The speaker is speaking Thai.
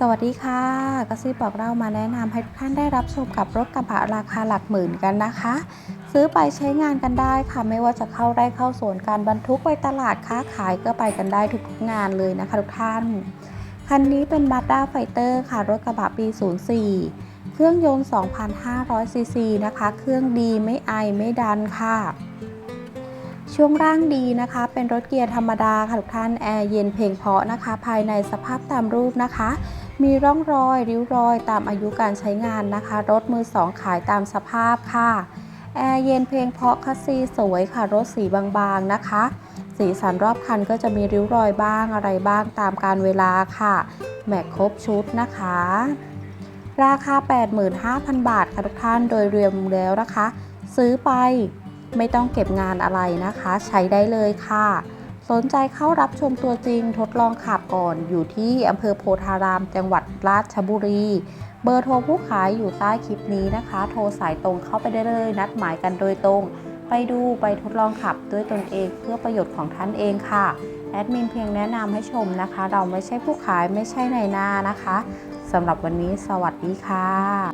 สวัสดีค่ะกระซิบบอกเรามาแนะนำให้ทุกท่านได้รับชมกับรถกระบะราคาหลักหมื่นกันนะคะ ซื้อไปใช้งานกันได้ค่ะ ไม่ว่าจะเข้าไร่เข้าสวนการบรรทุกไปตลาดค้าขายก็ไปกันได้ทุกงานเลยนะคะทุกท่าน คันนี้เป็น Mazda Fighter ค่ะ รถกระบะปี 04 เครื่องยนต์ 2,500ซีซีนะคะ เครื่องดีไม่ไอไม่ดันค่ะ ช่วงร่างดีนะคะ เป็นรถเกียร์ธรรมดาค่ะทุกท่านแอร์เย็นเพลงเพราะนะคะ ภายในสภาพตามรูปนะคะ มีร่องรอยริ้วรอยตามอายุการใช้งานนะคะ รถมือสองขายตามสภาพค่ะแอร์เย็นเพลงเพาะคัสซีสวยค่ะ รถสีบางๆนะคะ สีสันรอบคันก็จะมีริ้วรอยบ้างอะไรบ้างตามการเวลาค่ะ แม็กครบชุดนะคะ ราคา 85,000 บาทค่ะทุกท่านโดยรวมแล้วนะคะ ซื้อไป ไม่ต้องเก็บงานอะไรนะคะ ใช้ได้เลยค่ะ สนใจเข้ารับชมตัวจริงทดลองขับก่อนอยู่ที่อำเภอโพธาราม จังหวัดราชบุรี เบอร์โทรผู้ขายอยู่ใต้คลิปนี้นะคะ โทรสายตรงเข้าไปได้เลย นัดหมายกันโดยตรง ไปดูไปทดลองขับด้วยตนเองเพื่อประโยชน์ของท่านเองค่ะแอดมินเพียงแนะนำให้ชมนะคะ เราไม่ใช่ผู้ขายไม่ใช่ในายหน้านะคะสำหรับวันนี้สวัสดีค่ะ